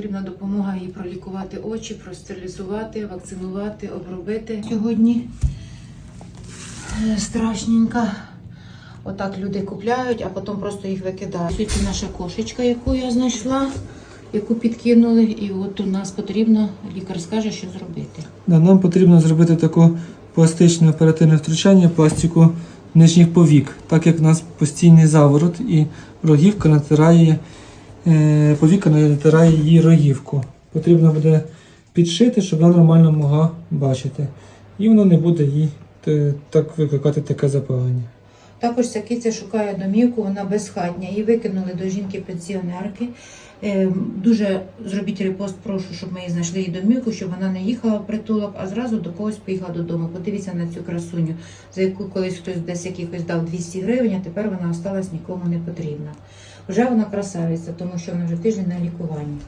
потрібна допомога їй пролікувати очі, простерилізувати, вакцинувати, обробити. Сьогодні е, страшненько. Отак люди купляють, а потім просто їх викидають. Це наша кошечка, яку я знайшла, яку підкинули, і от у нас потрібно, лікар скаже, що зробити. Да, нам потрібно зробити таке пластичне оперативне втручання пластику нижніх повік, так як у нас постійний заворот і рогівка натирає, повіка натирає її рогівку. Потрібно буде підшити, щоб вона нормально могла бачити. І воно не буде їй так викликати таке запалення. Також ця киця шукає домівку, вона безхатня. Її викинули до жінки-пенсіонерки. Е, Дуже зробіть репост, прошу, щоб ми їй знайшли її домівку, щоб вона не їхала в притулок, а зразу до когось поїхала додому. Подивіться на цю красуню, за яку колись хтось десь якихось дав 200 гривень, а тепер вона осталась нікому не потрібна. Вже вона красавиця, тому що вона вже тиждень на лікуванні.